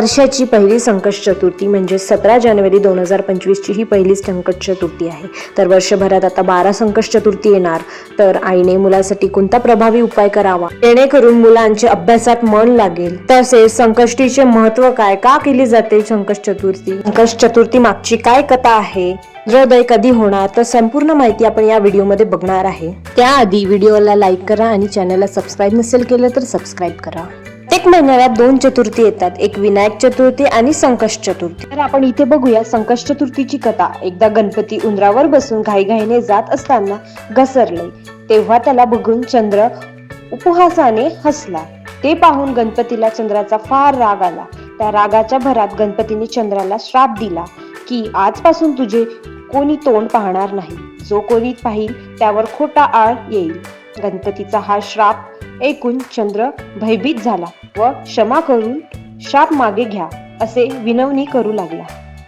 वर्षाची पहिली संकट चतुर्थी म्हणजे सतरा जानेवारी दोन हजार पंचवीसची ही पहिली संकट चतुर्थी आहे. तर वर्षभरात आता बारा संकट चतुर्थी येणार. तर आईने मुलासाठी कोणता प्रभावी उपाय करावा? जेणेकरून मुलांचे अभ्यासात मन लागेल. तसेच संकष्टीचे महत्त्व काय? का केली जाते संकट चतुर्थी संकट चतुर्थी मागची काय कथा आहे? हृदय कधी होणार? तर संपूर्ण माहिती आपण या व्हिडिओमध्ये बघणार आहे. त्याआधी व्हिडिओला लाईक करा आणि चॅनलला सबस्क्राईब नसेल केलं तर सबस्क्राईब करा. प्रत्येक महिन्याला दोन चतुर्थी येतात. एक विनायक चतुर्थी आणि संकष्ट चतुर्थी. तर आपण इथे बघूया संकष्ट चतुर्थीची कथा. एकदा गणपती उंदरावर बसून घाईघाईने जात असताना घसरले. तेव्हा त्याला बघून चंद्र उपहासाने हसला. ते पाहून गणपतीला चंद्राचा फार राग आला. त्या रागाच्या भरात गणपतीने चंद्राला श्राप दिला की आजपासून तुझे कोणी तोंड पाहणार नाही. जो कोणी पाहिल त्यावर खोटा आळ येईल. गणपतीचा हा श्राप ऐकून चंद्र भयभीत झाला व क्षमा करून श्राप मागे घ्या असे विनवणी करू लागला.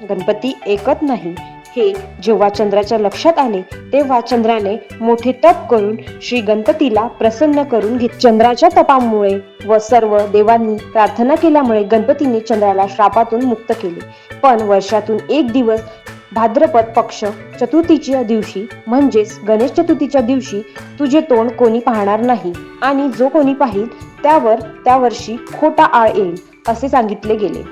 गणपती ऐकत नाही. हे जेव्हा चंद्राच्या लक्षात आले तेव्हा चंद्राने मोठे तप करून श्री गणपतीला प्रसन्न करून घेत चंद्राच्या तपामुळे व सर्व देवांनी प्रार्थना केल्यामुळे गणपतीने चंद्राला श्रापातून मुक्त केले. पण वर्षातून एक दिवस भाद्रपद पक्ष चतुर्थीच्या दिवशी म्हणजेच गणेश चतुर्थीच्या दिवशी तुझे तोंड कोणी पाहणार नाही आणि जो कोणी पाहिल त्यावर त्या वर्षी खोटा आळ येईल असे सांगितले गेले.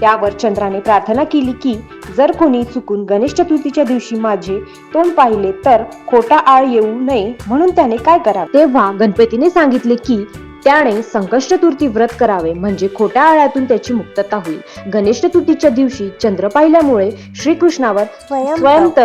त्यावर चंद्राने प्रार्थना केली की जर कोणी चुकून गणेश चतुर्थीच्या दिवशी माझे तोंड पाहिले तर खोटा आळ येऊ नये म्हणून त्याने काय करावे? तेव्हा गणपतीने सांगितले की त्याने संकष्ट चतुर्थी व्रत करावे म्हणजे खोट्या आळ्यातून त्याची मुक्तता होईल. गणेश चतुर्थीच्या दिवशी चंद्र पाहिल्यामुळे श्रीकृष्णावर स्वयंत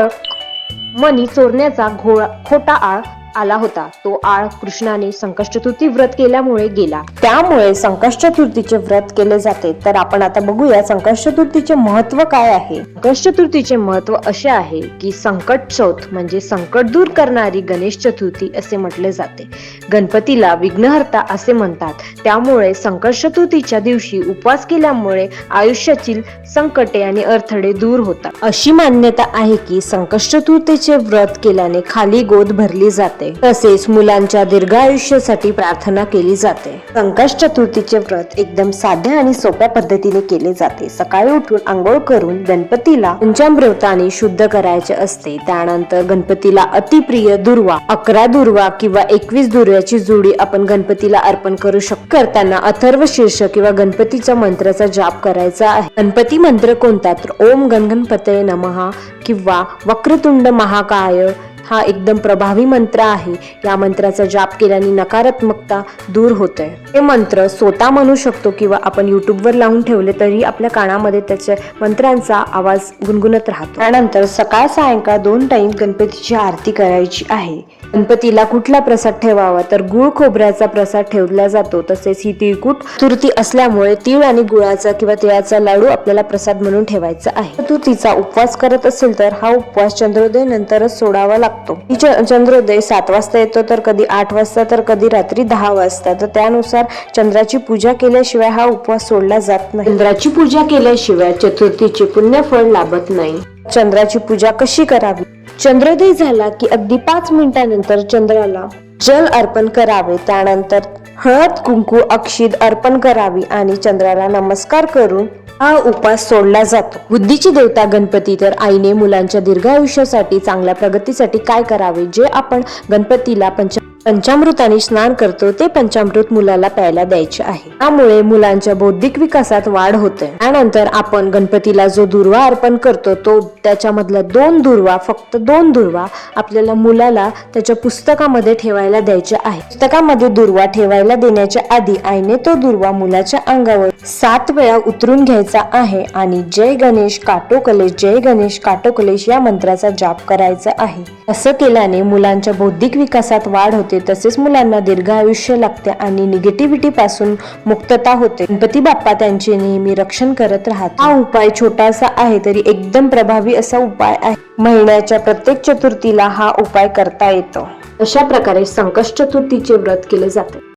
मनी चोरण्याचा घोळा खोटा आळ आला होता. तो आळ कृष्णाने संकष्ट चतुर्थी व्रत केल्यामुळे गेला. त्यामुळे संकष्ट चतुर्थीचे व्रत केले जाते. तर आपण आता बघूया संकष्ट चतुर्थीचे महत्त्व काय आहे? संकष्ट चतुर्थीचे महत्त्व असे आहे की संकट चौथ म्हणजे संकट दूर करणारी गणेश चतुर्थी असे म्हटले जाते. गणपतीला विघ्नहर्ता असे म्हणतात. त्यामुळे संकट चतुर्थीच्या दिवशी उपवास केल्यामुळे आयुष्यातील संकटे आणि अडथळे दूर होतात. अशी मान्यता आहे की संकट चतुर्थीचे व्रत केल्याने खाली गोद भरली जाते. तसेच मुलांच्या दीर्घ आयुष्यासाठी प्रार्थना केली जाते. संकट चतुर्थीचे व्रत एकदम साध्या आणि सोप्या पद्धतीने केले जाते. सकाळी उठून आंघोळ करून गणपतीला पंचामृताने शुद्ध करायचे असते. त्यानंतर गणपतीला अतिप्रिय दुर्वा अकरा दुर्वा किंवा एकवीस दुर्व्याची जोडी आपण गणपतीला अर्पण करू शकतो. करताना अथर्व शीर्ष किंवा गणपतीच्या मंत्राचा जाप करायचा आहे. गणपती मंत्र कोणता? तर ओम गणगणपते नमहा किंवा वक्रतुंड महाकाय हा एकदम प्रभावी मंत्र आहे. या मंत्राचा जाप केल्याने नकारात्मकता दूर होते. हे मंत्र स्वतः म्हणू शकतो किंवा आपण युट्यूबवर लावून ठेवले तरी आपल्या कानामध्ये त्याच्या मंत्रांचा आवाज गुणगुणत राहतो. त्यानंतर सकाळ सायंकाळ दोन टाइम गणपतीची आरती करायची आहे. गणपतीला कुठला प्रसाद ठेवावा? तर गुळ खोबऱ्याचा प्रसाद ठेवला जातो. तसेच ही तिळकुट चतुर्थी असल्यामुळे तीळ आणि गुळाचा किंवा तिळाचा लाडू आपल्याला प्रसाद म्हणून ठेवायचा आहे. चतुर्थीचा उपवास करत असेल तर हा उपवास चंद्रोदय नंतरच सोडावा लागतो. च- चंद्रोदय सात वाजता येतो तर कधी आठ वाजता तर कधी रात्री दहा वाजता. तर त्यानुसार चंद्राची पूजा केल्याशिवाय हा उपवास सोडला जात नाही. चंद्राची पूजा केल्याशिवाय चतुर्थीचे पुण्यफळ लाभत नाही. चंद्राची पूजा कशी करावी? चंद्रोदय झाला की अगदी पाच मिनिटानंतर चंद्राला जल अर्पण करावे. त्यानंतर हळद कुंकू अक्षित अर्पण करावी आणि चंद्राला नमस्कार करून हा उपास सोडला जातो. बुद्धीची देवता गणपती तर आईने मुलांच्या दीर्घ आयुष्यासाठी चांगल्या प्रगतीसाठी काय करावे जे आपण गणपतीला पंच पंचामृताने स्नान करतो ते पंचामृत मुलाला प्यायला द्यायचे आहे. त्यामुळे मुलांच्या बौद्धिक विकासात वाढ होते. त्यानंतर आपण गणपतीला जो दुर्वा अर्पण करतो तो त्याच्यामधल्या दोन दुर्वा फक्त दोन दुर्वा आपल्याला मुलाला त्याच्या पुस्तकामध्ये ठेवायला द्यायचे आहे. पुस्तकामध्ये दुर्वा ठेवायला देण्याच्या आधी आईने तो दुर्वा मुलाच्या अंगावर सात वेळा उतरून घ्यायचा आहे आणि जय गणेश काटोकलेश जय गणेश काटोकलेश या मंत्राचा जाप करायचा आहे. असं केल्याने मुलांच्या बौद्धिक विकासात वाढ होते. तसेच मुलांना दीर्घ आयुष्य लागते आणि निगेटिव्हिटी पासून मुक्तता होते. गणपती बाप्पा त्यांचे नेहमी रक्षण करत राहत हा उपाय छोटासा आहे तरी एकदम प्रभावी असा उपाय आहे. महिन्याच्या प्रत्येक चतुर्थीला हा उपाय करता येतो. अशा प्रकारे संकष्ट चतुर्थीचे व्रत केले जाते.